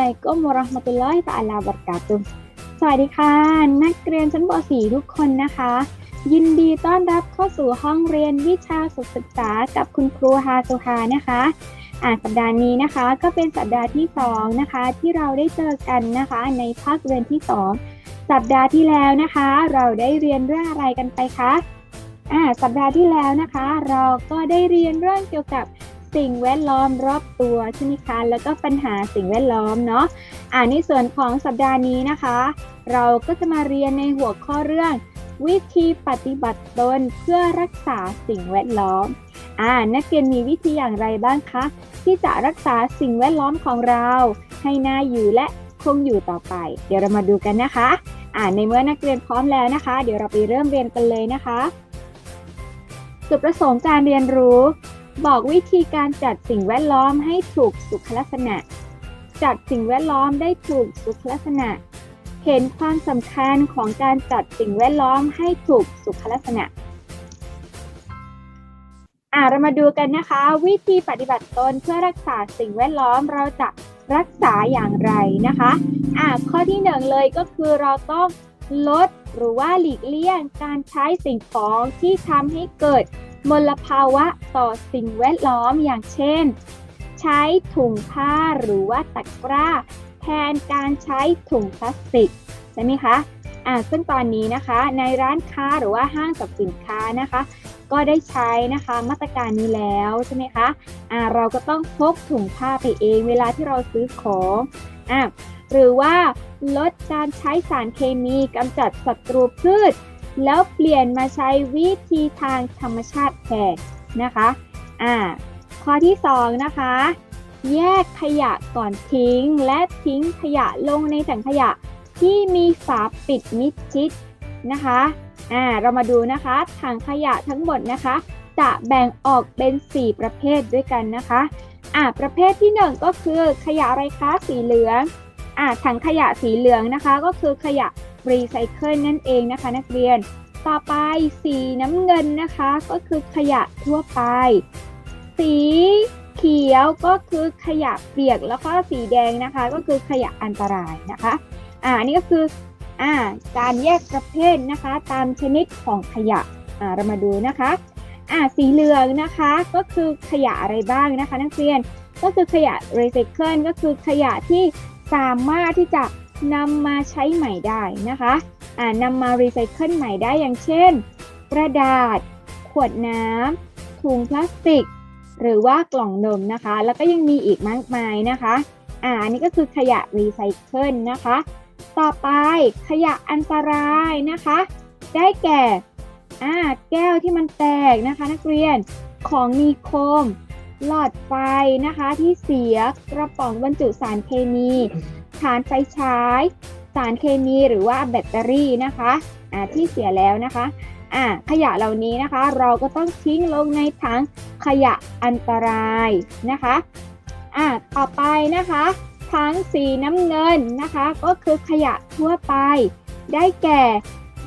ลัยกุมวะราะห์มะตุลลอฮิตะอาลาบะเระกาตุฮ์สวัสดีค่ะ นักเรียนชั้นป .4 ทุกคนนะคะ ยินดีต้อนรับเข้าสู่ห้องเรียนวิชาสุขศึกษากับคุณครูฮาซูฮานะคะอ่าสัปดาห์นี้นะคะ ก็เป็นสัปดาห์ที่สองนะคะ ที่เราได้เจอกันนะคะ ในภาคเรียนที่สองสัปดาห์ที่แล้วนะคะ เราได้เรียนเรื่องอะไรกันไปคะอ่าสัปดาห์ที่แล้วนะคะ เราก็ได้เรียนเรื่องเกี่ยวกับ สิ่งแวดล้อมรอบตัวใช่ไหมคะ แล้วก็ปัญหาสิ่งแวดล้อมเนาะอ่าในส่วนของสัปดาห์นี้นะคะ เราก็จะมาเรียนในหัวข้อเรื่อง วิธีปฏิบัติตนเพื่อรักษาสิ่งแวดล้อมอ่านักเรียนมีวิธีอย่างไรบ้างคะ ที่จะรักษาสิ่งแวดล้อมของเรา ให้น่าอยู่และคงอยู่ต่อไป เดี๋ยวเรามาดูกันนะคะอ่าในเมื่อนักเรียนพร้อมแล้วนะคะ เดี๋ยวเราไปเริ่มเรียนกันเลยนะคะจุดประสงค์การเรียนรู้ บอกวิธีการจัดสิ่งแวดล้อมให้ถูกสุขลักษณะ จัดสิ่งแวดล้อมได้ถูกสุขลักษณะ เห็นความสำคัญของการจัดสิ่งแวดล้อมให้ถูกสุขลักษณะอ่าเรามาดูกันนะคะ วิธีปฏิบัติตนเพื่อรักษาสิ่งแวดล้อมเราจะรักษาอย่างไรนะคะอ่าข้อที่หนึ่งเลยก็คือเราต้องลดหรือว่าหลีกเลี่ยงการใช้สิ่งของที่ทำให้เกิด มลภาวะต่อสิ่งแวดล้อมอย่างเช่น ใช้ถุงผ้าหรือว่าตะกร้า แทนการใช้ถุงพลาสติกใช่ไหมคะอ่าซึ่งตอนนี้นะคะในร้านค้าหรือว่าห้างสรรพสินค้านะคะ ก็ได้ใช้นะคะมาตรการนี้แล้วใช่ไหมคะอ่าเราก็ต้องพกถุงผ้าไปเองเวลาที่เราซื้อของอ่าหรือว่าลดการใช้สารเคมีกำจัดศัตรูพืช แล้วเปลี่ยนมาใช้วิธีทางธรรมชาติแทนนะคะอ่าข้อที่สองนะคะแยกขยะก่อนทิ้ง และทิ้งขยะลงในถังขยะที่มีฝาปิดมิดชิดนะคะอ่าเรามาดูนะคะถังขยะทั้งหมดนะคะ จะแบ่งออกเป็น 4 ประเภทด้วยกันนะคะอ่าประเภทที่ 1 ก็คือขยะอะไรคะสีเหลืองอ่าถังขยะสีเหลืองนะคะ ก็คือขยะ รีไซเคิลนั่นเองนะคะ นักเรียน ต่อไปสีน้ำเงินนะคะ ก็คือขยะทั่วไป สีเขียวก็คือขยะเปียกแล้วก็สีแดงนะคะ ก็คือขยะอันตรายนะคะอ่านนี้ก็คืออ่าการแยกประเภทนะคะ ตามชนิดของขยะอ่าเรามาดูนะคะอ่าสีเหลืองนะคะก็คือขยะอะไรบ้างนะคะ นักเรียนก็คือขยะรีไซเคิลก็คือขยะที่สามารถที่จะ นำมาใช้ใหม่ได้นะคะอ่านำมารีไซเคิลใหม่ได้อย่างเช่น กระดาษ ขวดน้ำถุงพลาสติก หรือว่ากล่องนมนะคะ แล้วก็ยังมีอีกมากมายนะคะอ่าอันนี้ก็คือขยะรีไซเคิลนะคะ ต่อไปขยะอันตรายนะคะ ได้แก่อ่าแก้วที่มันแตกนะคะ นักเรียนของมีคม หลอดไฟนะคะที่เสียกระป๋องบรรจุสารเคมี ฐานไฟฉาย สารเคมีหรือว่าแบตเตอรี่นะคะอ่าที่เสียแล้วนะคะอ่าขยะเหล่านี้นะคะ เราก็ต้องทิ้งลงในถังขยะอันตรายนะคะอ่าต่อไปนะคะถังสีน้ำเงินนะคะ ก็คือขยะทั่วไป ได้แก่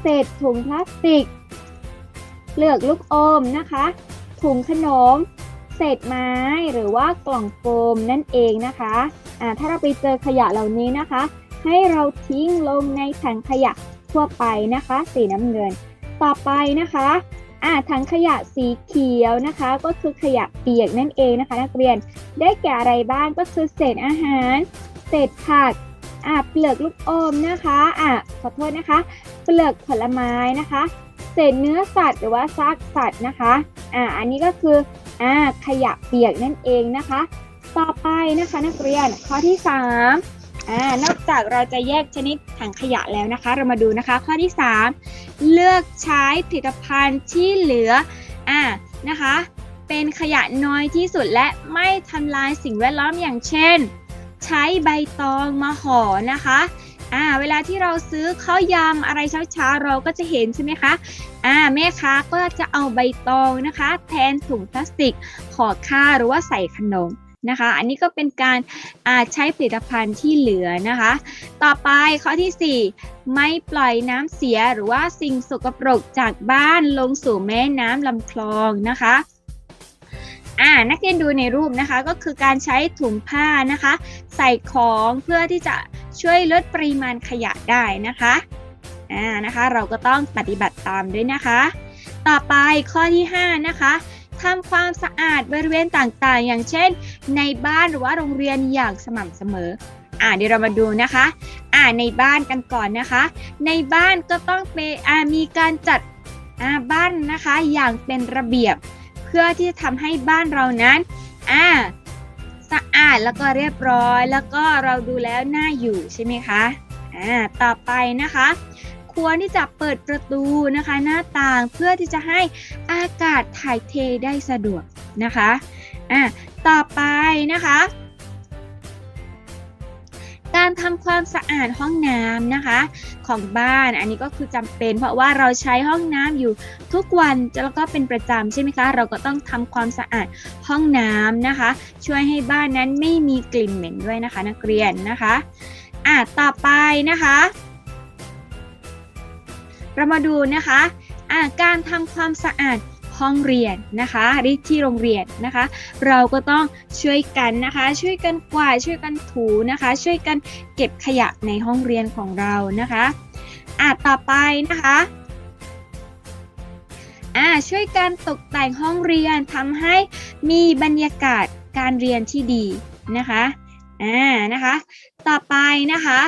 เศษถุงพลาสติกเปลือกลูกอมนะคะ ถุงขนม เศษไม้หรือว่ากล่องโฟมนั่นเองนะคะอ่าถ้าเราไปเจอขยะเหล่านี้นะคะ ให้เราทิ้งลงในถังขยะทั่วไปนะคะ สีน้ำเงิน ต่อไปนะคะอ่าถังขยะสีเขียวนะคะ ก็คือขยะเปียกนั่นเองนะคะ นักเรียนได้แก่อะไรบ้างก็คือเศษอาหาร เศษผักอ่าเปลือกลูกอมนะคะอ่าขอโทษนะคะ เปลือกผลไม้นะคะ เศษเนื้อสัตว์หรือว่าซากสัตว์นะคะอ่าอันนี้ก็คือ อ่าขยะเปียกนั่นเองนะคะ ต่อไปนะคะนักเรียนข้อที่3อ่านอกจากเราจะแยกชนิดถังขยะแล้วนะคะ เรามาดูนะคะข้อที่ 3 เลือกใช้ผลิตภัณฑ์ที่เหลืออ่านะคะ เป็นขยะน้อยที่สุดและไม่ทำลายสิ่งแวดล้อมอย่างเช่น ใช้ใบตองมาห่อนะคะ อ่าเวลาที่เราซื้อข้าวยำอะไรเช้าๆเราก็จะเห็นใช่ไหมคะอ่าแม่ค้าก็จะเอาใบตองนะคะ แทนถุงพลาสติกห่อข้าหรือว่าใส่ขนมนะคะ อันนี้ก็เป็นการใช้ผลิตภัณฑ์ที่เหลือนะคะ ต่อไปข้อที่ 4 ไม่ปล่อยน้ำเสียหรือว่าสิ่งสกปรกจากบ้านลงสู่แม่น้ำลำคลองนะคะ อ่านักเรียนดูในรูปนะคะก็คือการใช้ถุงผ้านะคะ ใส่ของเพื่อที่จะช่วยลดปริมาณขยะได้นะคะอ่านะคะเราก็ต้องปฏิบัติตามด้วยนะคะ ต่อไปข้อที่ 5 นะคะทำความสะอาดบริเวณต่างๆ อย่างเช่น ในบ้านหรือว่าโรงเรียนอย่างสม่ำเสมออ่าเดี๋ยวเรามาดูนะคะ อ่าในบ้านกันก่อนนะคะ ในบ้านก็ต้องเป็นอ่ามีการจัดอ่าบ้านนะคะอย่างเป็นระเบียบ พื่อที่จะทำให้บ้านเรานั้นอ่าสะอาดแล้วก็เรียบร้อย แล้วก็เราดูแล้วน่าอยู่ใช่ไหมคะอ่าต่อไปนะคะ ควรที่จะเปิดประตูนะคะ หน้าต่างเพื่อที่จะให้อากาศถ่ายเทได้สะดวกนะคะอ่าต่อไปนะคะ การทำความสะอาดห้องน้ำนะคะของบ้าน อันนี้ก็คือจำเป็น เพราะว่าเราใช้ห้องน้ำอยู่ทุกวันแล้วก็เป็นประจำใช่ไหมคะ เราก็ต้องทำความสะอาดห้องน้ำนะคะ ช่วยให้บ้านนั้นไม่มีกลิ่นเหม็นด้วยนะคะ นักเรียนนะคะอะต่อไปนะคะ เรามาดูนะคะอะการทำความสะอาด ห้องเรียนนะคะที่โรงเรียนนะคะ เราก็ต้องช่วยกันนะคะ ช่วยกันกวาดช่วยกันถูนะคะ ช่วยกันเก็บขยะในห้องเรียนของเรานะคะอะต่อไปนะคะอะช่วยกันตกแต่งห้องเรียนทำให้มีบรรยากาศการเรียนที่ดีนะคะอ่านะคะ ต่อไปนะคะ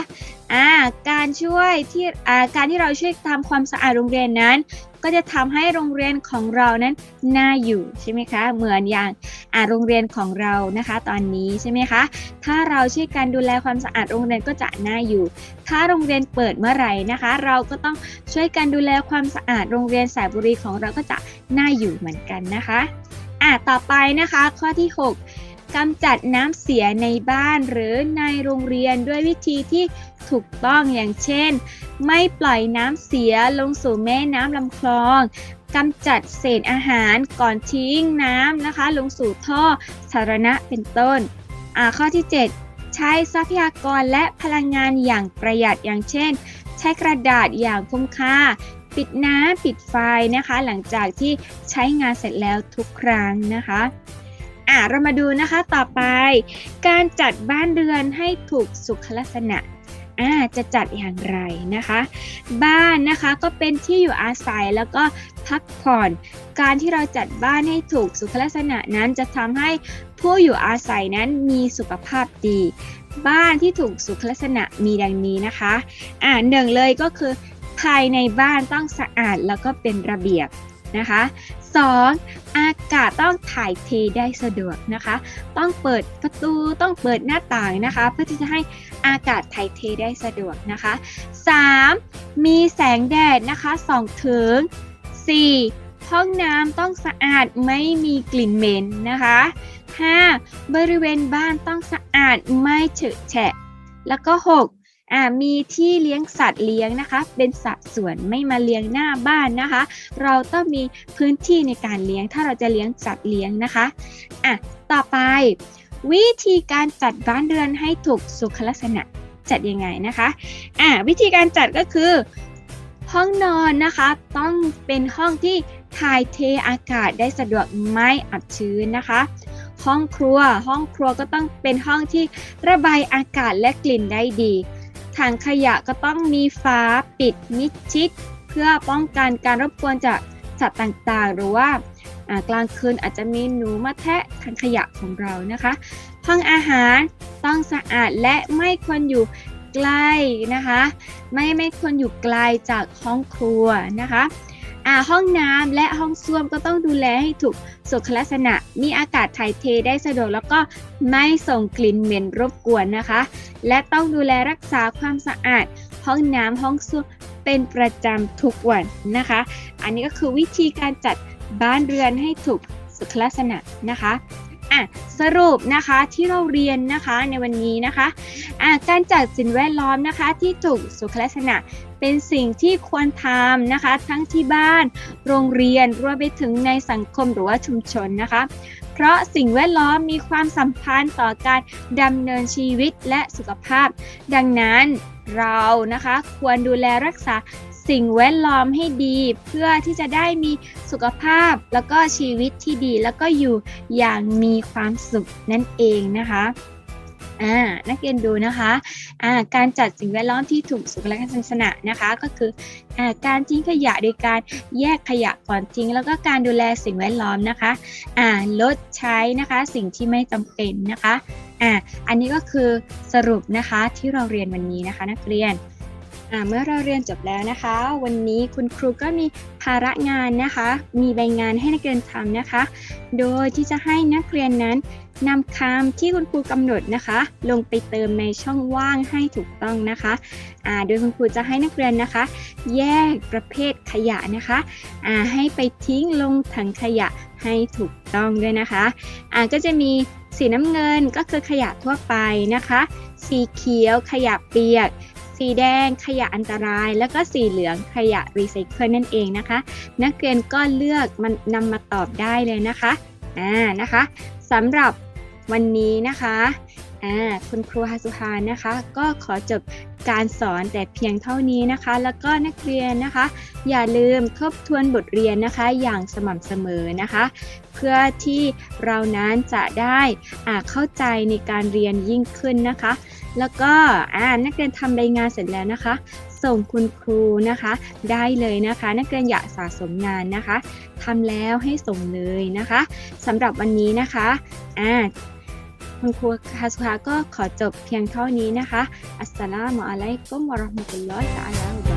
อ่าการช่วยที่อ่าการที่เราช่วยทำความสะอาดโรงเรียนนั้น ก็จะทำให้โรงเรียนของเรานั้นน่าอยู่ใช่ไหมคะ เหมือนอย่างอ่าโรงเรียนของเรานะคะ ตอนนี้ใช่ไหมคะ ถ้าเราช่วยกันดูแลความสะอาดโรงเรียนก็จะน่าอยู่ ถ้าโรงเรียนเปิดเมื่อไหร่นะคะ เราก็ต้องช่วยกันดูแลความสะอาดโรงเรียนสายบุรีของเราก็จะน่าอยู่เหมือนกันนะคะอ่าต่อไปนะคะ ข้อที่ 6กำจัดน้ำเสียในบ้านหรือในโรงเรียนด้วยวิธีที่ ถูกต้องอย่างเช่น ไม่ปล่อยน้ำเสียลงสู่แม่น้ำลำคลองกำจัดเศษอาหารก่อนทิ้งน้ำนะคะ ลงสู่ท่อสาธารณะเป็นต้นข้อที่ 7 ใช้ทรัพยากรและพลังงานอย่างประหยัดอย่างเช่น ใช้กระดาษอย่างคุ้มค่า ปิดน้ำปิดไฟนะคะ หลังจากที่ใช้งานเสร็จแล้วทุกครั้งนะคะอะเรามาดูนะคะต่อไป การจัดบ้านเรือนให้ถูกสุขลักษณะ อ่าจะจัดอย่างไรนะคะ บ้านนะคะก็เป็นที่อยู่อาศัยแล้วก็พักผ่อน การที่เราจัดบ้านให้ถูกสุขลักษณะนั้นจะทำให้ผู้อยู่อาศัยนั้นมีสุขภาพดี บ้านที่ถูกสุขลักษณะมีดังนี้นะคะอ่าหนึ่งเลยก็คือภายในบ้านต้องสะอาดแล้วก็เป็นระเบียบนะคะ 2. อากาศต้องถ่ายเทได้สะดวกนะคะ ต้องเปิดประตูต้องเปิดหน้าต่างนะคะ เพื่อที่จะให้อากาศถ่ายเทได้สะดวกนะคะ 3. มีแสงแดดนะคะส่องถึง 4. ห้องน้ำต้องสะอาดไม่มีกลิ่นเหม็นนะคะ 5. บริเวณบ้านต้องสะอาดไม่เฉอะแฉะ แล้วก็ 6. อ่ามีที่เลี้ยงสัตว์เลี้ยงนะคะ เป็นสัตว์ส่วนไม่มาเลี้ยงหน้าบ้านนะคะ เราต้องมีพื้นที่ในการเลี้ยง ถ้าเราจะเลี้ยงสัตว์เลี้ยงนะคะอะต่อไป วิธีการจัดบ้านเรือนให้ถูกสุขลักษณะจัดยังไงนะคะอะวิธีการจัดก็คือ ห้องนอนนะคะ ต้องเป็นห้องที่ถ่ายเทอากาศได้สะดวกไม่อับชื้นนะคะ ห้องครัวห้องครัวก็ต้องเป็นห้องที่ระบายอากาศและกลิ่นได้ดี ถังขยะก็ต้องมีฝาปิดมิดชิด เพื่อป้องกันการรบกวนจากสัตว์ต่างๆ หรือว่ากลางคืนอาจจะมีหนูมาแทะถังขยะของเรานะคะ ห้องอาหารต้องสะอาดและไม่ควรอยู่ใกล้นะคะ ไม่ไม่ควรอยู่ไกลจากห้องครัวนะคะ อ่าห้องน้ำและห้องส้วมก็ต้องดูแลให้ถูกสุขลักษณะ มีอากาศถ่ายเทได้สะดวกแล้วก็ไม่ส่งกลิ่นเหม็นรบกวนนะคะ และต้องดูแลรักษาความสะอาด ห้องน้ำห้องส้วมเป็นประจำทุกวันนะคะ อันนี้ก็คือวิธีการจัดบ้านเรือนให้ถูกสุขลักษณะนะคะอะสรุปนะคะที่เราเรียนนะคะในวันนี้นะคะอะการจัดสิ่งแวดล้อมนะคะที่ถูกสุขลักษณะ เป็นสิ่งที่ควรทำนะคะ ทั้งที่บ้าน โรงเรียนรวมไปถึงในสังคมหรือว่าชุมชนนะคะ เพราะสิ่งแวดล้อมมีความสัมพันธ์ต่อการดำเนินชีวิตและสุขภาพ ดังนั้นเรานะคะควรดูแลรักษาสิ่งแวดล้อมให้ดีเพื่อที่จะได้มีสุขภาพแล้วก็ชีวิตที่ดี แล้วก็อยู่อย่างมีความสุขนั่นเองนะคะ อ่านักเรียนดูนะคะอ่าการจัดสิ่งแวดล้อมที่ถูกสุขลักษณะนะคะก็คืออ่าการทิ้งขยะโดยการแยกขยะก่อนทิ้ง แล้วก็การดูแลสิ่งแวดล้อมนะคะอ่าลดใช้นะคะสิ่งที่ไม่จำเป็นนะคะอ่าอันนี้ก็คือสรุปนะคะที่เราเรียนวันนี้นะคะนักเรียน เมื่อเราเรียนจบแล้วนะคะ วันนี้คุณครูก็มีภาระงานนะคะ มีใบงานให้นักเรียนทำนะคะ โดยที่จะให้นักเรียนนั้นนำคำที่คุณครูกำหนดนะคะ ลงไปเติมในช่องว่างให้ถูกต้องนะคะอ่าโดยคุณครูจะให้นักเรียนนะคะ แยกประเภทขยะนะคะอ่าให้ไปทิ้งลงถังขยะให้ถูกต้องด้วยนะคะอ่าก็จะมีสีน้ำเงินก็คือขยะทั่วไปนะคะ สีเขียวขยะเปียก สีแดงขยะอันตราย แล้วก็สีเหลืองขยะรีไซเคิลนั่นเองนะคะ นักเรียนก็เลือกมันนำมาตอบได้เลยนะคะอ่านะคะสำหรับวันนี้นะคะอ่าคุณครูฮาสุฮานนะคะ ก็ขอจบการสอนแต่เพียงเท่านี้นะคะ แล้วก็นักเรียนนะคะ อย่าลืมทบทวนบทเรียนนะคะอย่างสม่ำเสมอนะคะ เพื่อที่เรานั้นจะได้อ่าเข้าใจในการเรียนยิ่งขึ้นนะคะ แล้วก็อ่านักเรียนทำใบงานเสร็จแล้วนะคะ ส่งคุณครูนะคะ ได้เลยนะคะ นักเรียนอยากสะสมงานนะคะทำแล้วให้ส่งเลยนะคะสำหรับวันนี้นะคะอ่าคุณครูคาสุฮาก็ขอจบเพียงเท่านี้นะคะ อัสสลามุอะลัยกุมวะราะห์มะตุลลอฮิตะอาลา